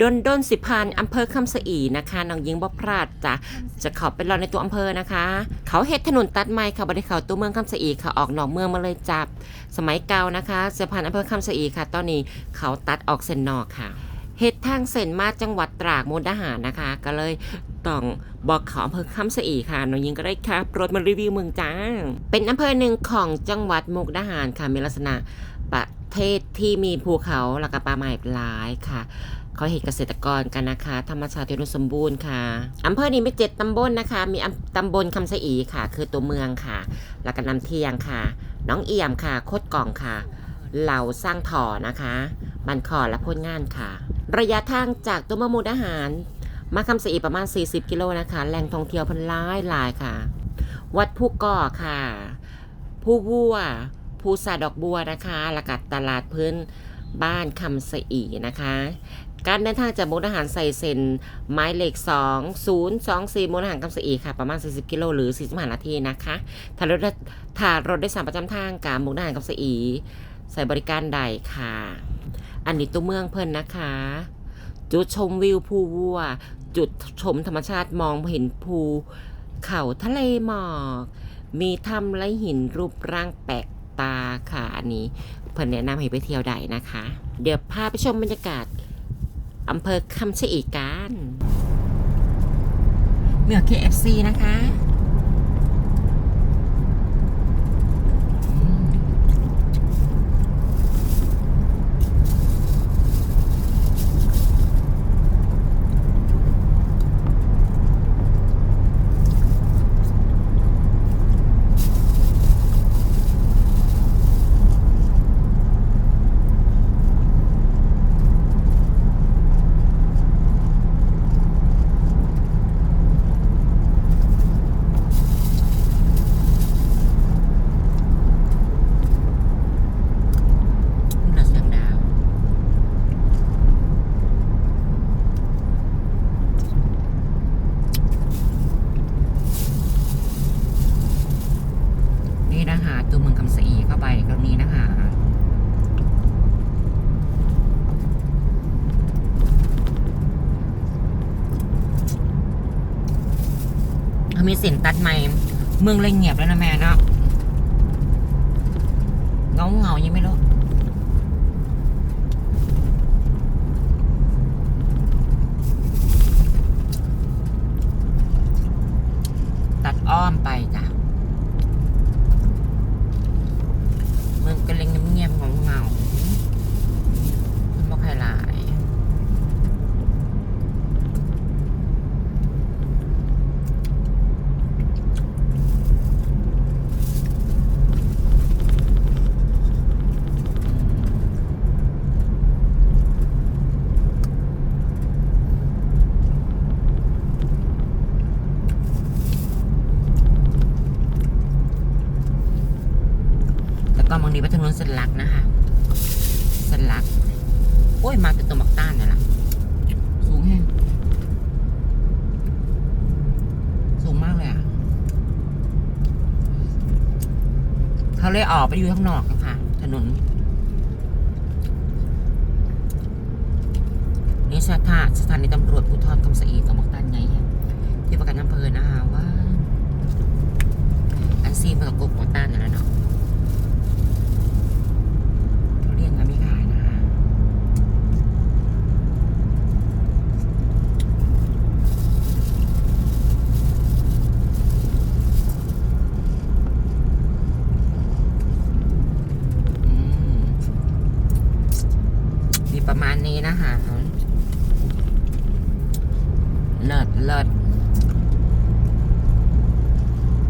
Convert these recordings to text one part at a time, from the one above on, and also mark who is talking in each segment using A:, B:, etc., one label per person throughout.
A: ดนดนสิพันอำเภอคำสะอีนะคะน้องยิงบ่พลาดจ้ะจะเข้าไปรอในตัวอำเภอนะคะ เขาเฮ็ดถนนตัดใหม่ค่ะบริเขาตัวเมืองคำสะอีค่ะออกนอกเมืองมาเลยจับ สมัยเก่านะคะสะพานอำเภอคำสะอีค่ะ ตอนนี้เขาตัดออกเส้นนอกค่ะเฮ็ดทางเส้นมาจังหวัดตราดมุกดาหารนะคะ ก็เลยต้องบอกเขาอำเภอคำสะอีค่ะน้องยิงก็ได้ขับรถมารีวิวเมืองจ้าเป็นอำเภอหนึ่งของจังหวัดมุกดาหารค่ะมีลักษณะประเทศที่มีภูเขาแล้วก็ป่าไม้หลายค่ะ ขาเห็นเกษตรกรกันนะคะ ธรรมชาติที่อุดมสมบูรณ์ค่ะอำเภอนี้มีเจ็ดตำบลนะคะ มีอำตำบลคำสะอีค่ะ คือตัวเมืองค่ะ แล้วก็น้ำเทียงค่ะ น้องเอี่ยมค่ะ โคดกล่องค่ะ เหล่าสร้างถอนะคะบันคอและพ้นงานค่ะ ระยะทางจากตัวเมืองมุกดาหาร มาคำสะอีประมาณ 40 กิโลนะคะ แหล่งท่องเที่ยวพันหลายหลายค่ะ วัดผู้ก่อค่ะ ผู้วัวผู้สาดอกบัวนะคะแล้วก็ตลาดพื้นบ้านคำสะอีนะคะ การเดินทางจากมุกดาหารใส่เซนไม้เหล็ก 2 0 2 4มุกดาหารคำสะอีค่ะ ประมาณ 40 กิโลหรือ 45 นาทีนะคะถ้ารถถ้ารถโดยสารประจำทางกับมุกดาหารคำสะอี ใส่บริการใดค่ะ อันนี้ตัวเมืองเพิ่นนะคะ จุดชมวิวภูวัว จุดชมธรรมชาติมองเห็นภูเขาทะเลหมอก มีถ้ำและหินรูปร่างแปลกตาค่ะ อันนี้เพิ่นแนะนำให้ไปเที่ยวใดนะคะ เดี๋ยวพาไปชมบรรยากาศ อำเภอคำชะอีกัน เหมือ KFC นะคะอืม เหนือเสียงดาว นี่นะคะตัวเมืองคำสะอีเข้าไปตรงนี้นะคะ เขามีเสินตัดใหม่เมืองเลยเงียบแล้วนะแม่เนาะเงาเงายังไม่รู้ตัดอ้อมไปจ้ะ เมืองก็เลยเงียบๆเงาเงาๆมันบ่ใครหลาย แล้วก็บางทีไปถนนสลักนะคะสลัก โอ้ย มาแต่ตัวมักต้านนี่ยล่ะสูงแห้งสูงมากเลยอะ เขาเลยออกไปอยู่ข้างนอกนะคะถนนนี่สถานสถานีตำรวจภูธรคำสะอีกับมักตันไงที่ประกันอำเภอนะคะว่า อันซีนมากับกบมักตันนั่นแหละเนาะ ทุเรียนก็ไม่ขายนะคะอืมมีประมาณนี้นะคะ เลิศเลิศ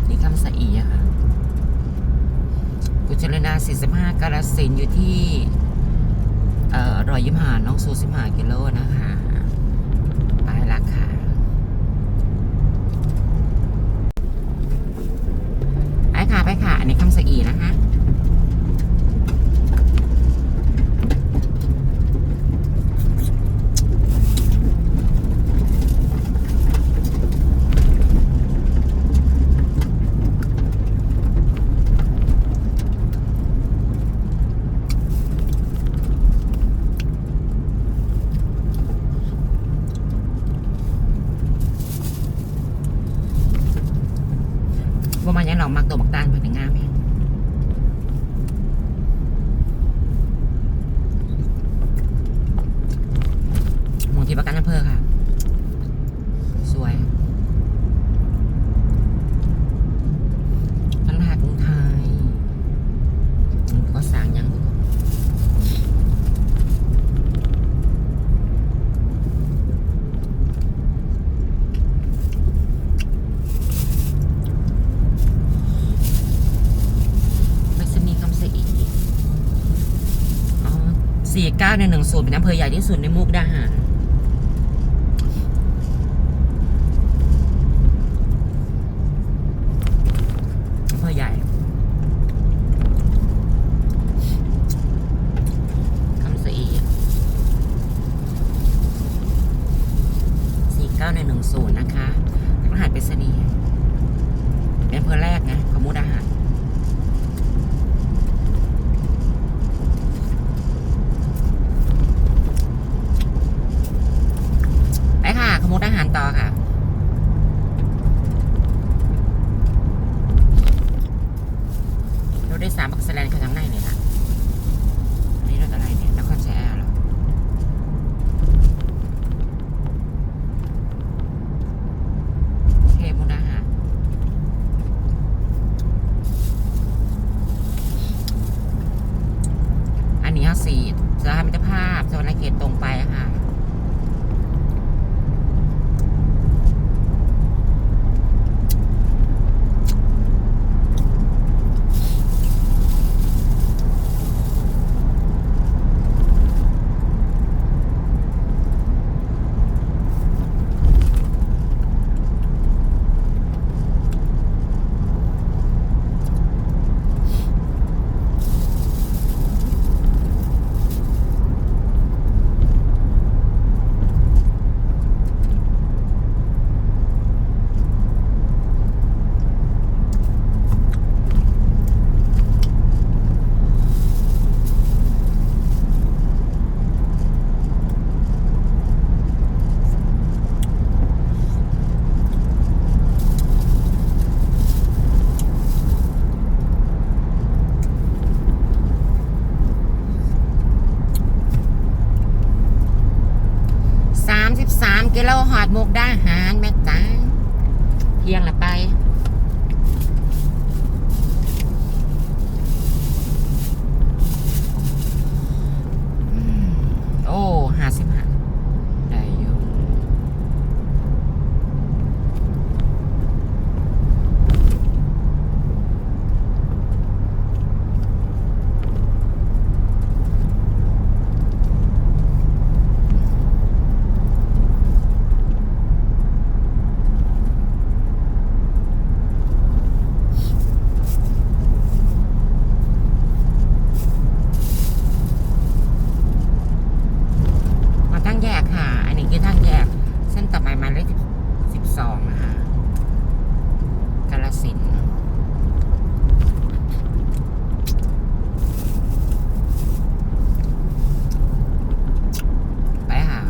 A: ที่คำสะอีอะค่ะกุจรนา 45กาลสินอยู่ที่ เอ่อรอยยิมหาน้องสูสิมหากิโลนะคะ
B: เรามักตัวบักตาลเพิ่นงามเองหมูที่ประกันอำเภอค่ะ 9 1วนเป็นอำเภอใหญ่ที่สุดในมุกดาหาร สิบสามกิโลหอดมุกด้าหารแม่จ้าเที่ยงละไป อืมโอ้ห้าสิบห้าได้อยู่มาทั้งแยกค่ะ กี้ทั้งแยก เส้นต่อไปหมายเลขสิบสองนะคะกาลสินไปค่ะ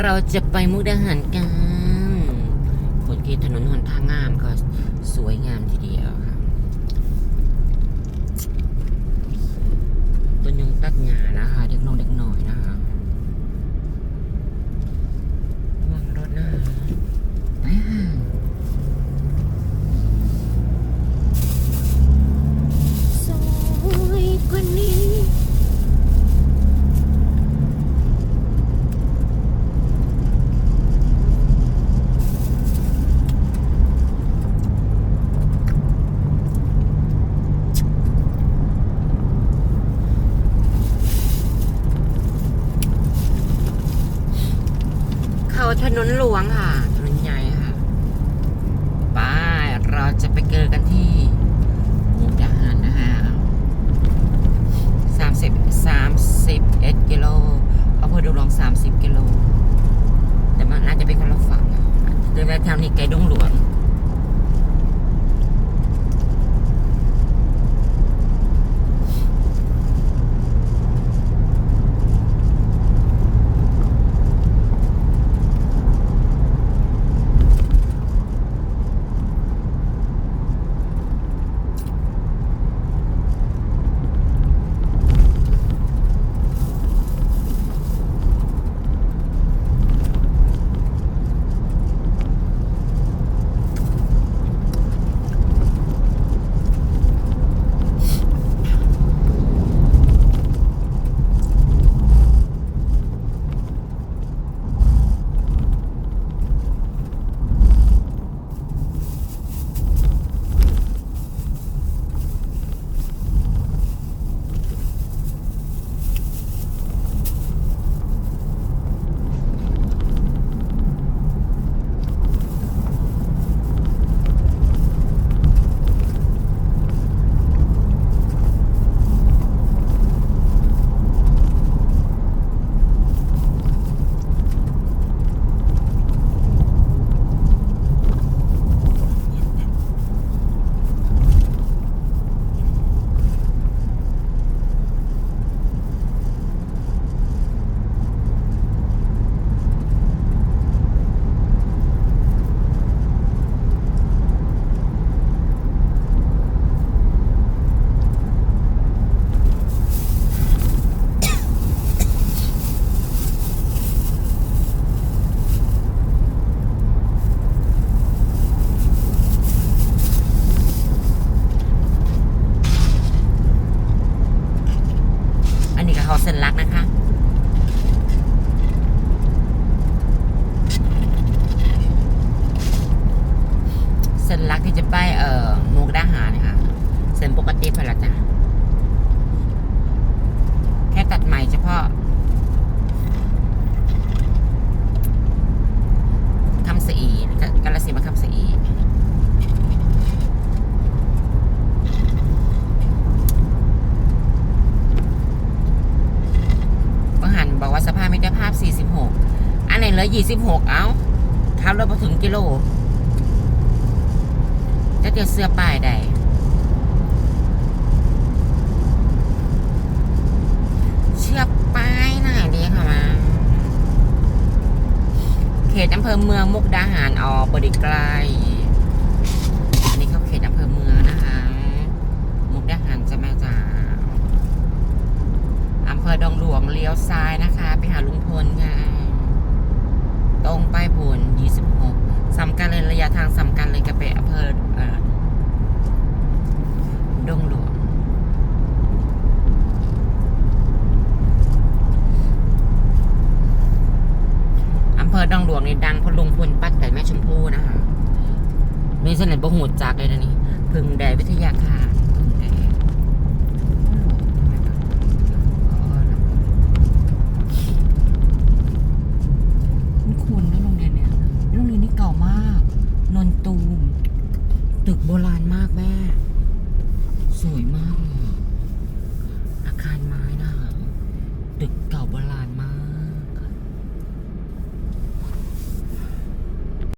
B: เราจะไปมุกดาหารกันผลกีถนนหนทางงามก็สวยงามทีเดียวค่ะ ต้ นักงานนะคะ เด็กน้องเด็กหน่อยนะคะวางรถนะคะไปค่ะสวยกว่านี้ เขา ถนนหลวงค่ะ ถนนใหญ่ค่ะไปเราจะไปเจอกันที่มุกดาหารนะฮะสามสิบสามสิบเอ็ดกิโลอำเภอดูลองสามสิบกิโล แต่มันน่าจะเป็นคนละฝั่งเดี๋ยวแวะแถวนี้ไกลดงหลวง อันไหนเหลือ26เอ้าขับรถมาถึงกิโลจะเดี๋ยวเสื้อป้ายใดเชือกป้ายหน่อยดีค่ะมา เขตอำเภอเมืองมุกดาหารออบริไกลอันนี้เขาเขตอำเภอเมืองนะคะ มุกดาหารจะม่จ๋าอำเภอดงหลวงเลี้ยวซ้ายนะคะ ไปหาลุงพลค่ะ ตรงไปผล26สำคัญเลยระยะทางสำคัญเลยกับไปอำเภอดงหลวงอำเภอดงหลวงนี่ดังพลุงพลปัดไก่แม่ชมพู่นะคะมีเสน่ห์บ่หูจักเลยนะนี่พึ่งแดดวิทยาคาร